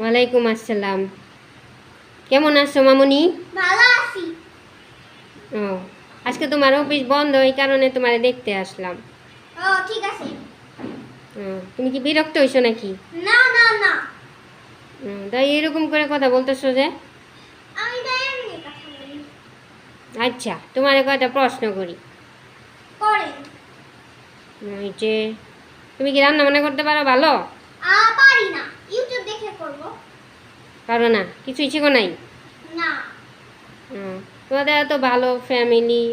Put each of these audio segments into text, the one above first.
ওয়ালাইকুম আসসালাম। কেমন আছো মামুনি? ভালো আছি। ও আজকে তোমার অফিস বন্ধ এই কারণে তোমার দেখতে আসলাম। ও ঠিক আছে। তুমি কি বিরক্ত হইছো নাকি? না না না। তাই এরকম করে কথা বলতেছো যে? আমি এমনি কথা বলি। আচ্ছা তোমার কয়টা প্রশ্ন করি? করেন ওই যে তুমি কি রান্না বান্না করতে পারো ভালো? আ পারি না ইউটিউব দেখে করব পারো না? কিছুই শিখো নাই? তোমাদের এত ভালো ফ্যামিলি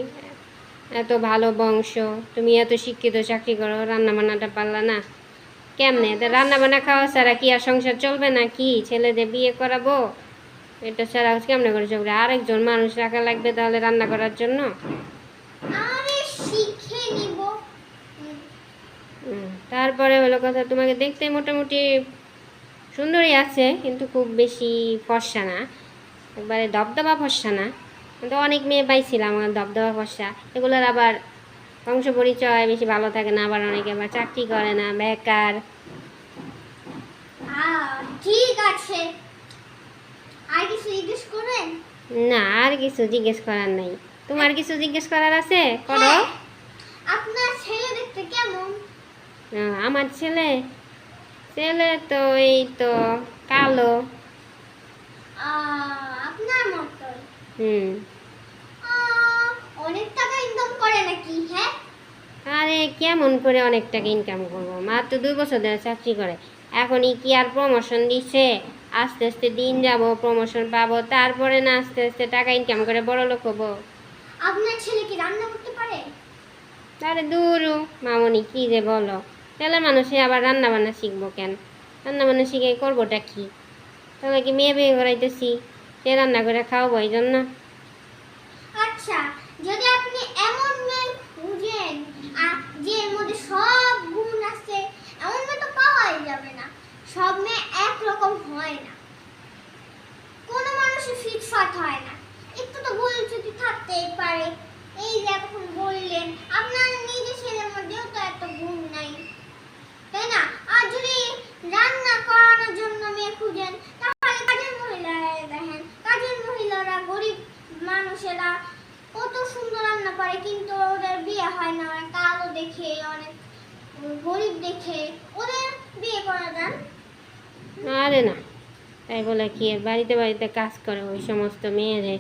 এত ভালো বংশ তুমি এত শিক্ষিত চাকরি করো রান্না বান্নাটা পারলা না? কেমনে? তো রান্না বান্না খাওয়া ছাড়া কি আর সংসার চলবে না কি? ছেলেদের বিয়ে করাবো? এটা ছাড়া কেমনে করে চলবে? আরেকজন মানুষ রাখা লাগবে তাহলে রান্না করার জন্য? তারপরে হলো কথা তোমাকে দেখতে মোটামুটি সুন্দরই আছে কিন্তু খুব বেশি ফর্সা না। একবারে দবদবা ফর্সা না। কিন্তু অনেক মেয়ে পাইছিলাম আমার দবদবা ফর্সা। এগুলোর আবার বংশ পরিচয় বেশি ভালো থাকে না আবার অনেকে আবার চাকরি করে না বেকার। ঠিক আছে। আর কিছু জিজ্ঞেস করেন? না আর কিছু জিজ্ঞেস করার নাই। তোমার কিছু জিজ্ঞেস করার আছে? করো। হ্যাঁ। আপনার ছেলে দেখতে কেমন? আমার ছেলে ছেলে তো এই তো কালো। আপনার মতোই হুম। অনেক টাকা ইনকাম করে নাকি হ্যাঁ? আরে কেমন করে অনেক টাকা ইনকাম করব? মাত্র দুই বছর ধরে চাকরি করে। এখনই কি আর প্রমোশন দিচ্ছে আস্তে আস্তে দিন যাব প্রমোশন পাবো তারপরে না আস্তে আস্তে টাকা ইনকাম করে বড় লোক হব। আপনার ছেলে কি রান্না করতে পারে? তাহলে দূরু মামনি কি যে বলো। তাহলে মানুষে আবার রান্না বান্না শিখব কেন? রান্না বান্না শিখে করবোটা কি? তাহলে কি মেয়ে বিয়ে করাইতেছি? সে রান্না করে খাওয়াবো এই জন্য। আচ্ছা যদি আপনি এমন মেয়ে খুঁজেন যে এর মধ্যে সব গুণ আছে, এমন মেয়ে তো পাওয়াই যাবে না। সব মেয়ে একরকম হয় না। কোনো মানুষের ফিটফাট হয় না। একটু তো ভুল ত্রুটি থাকতেই পারে এই যে এখন বললেন আপনার নিজের ছেলের মধ্যেও তো এত গুণ নাই তাই না আর যদি রান্না করানোর জন্য মেয়ে খুঁজেন তাহলে কাজের মহিলারা দেখেন কাজের মহিলারা গরিব মানুষেরা কত সুন্দর রান্না পারে কিন্তু ওদের বিয়ে হয় না। ওরা কালো দেখে অনেক গরিব দেখে ওদের বিয়ে করা যান। আরে না তাই বলে কি বাড়িতে বাড়িতে কাজ করে ওই সমস্ত মেয়েরে।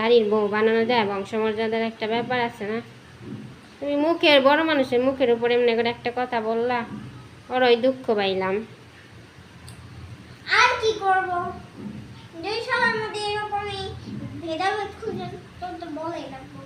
বাড়ির বউ বানানো যায় বংশমর্যাদার একটা ব্যাপার আছে না? তুমি মুখের বড় মানুষের মুখের উপরে এমনি করে একটা কথা বললা ওরই দুঃখ পাইলাম। আর কি করব? যদি সবার মধ্যে এরকমই ভেদাভেদ খুঁজেন তো তো বলেই রাখব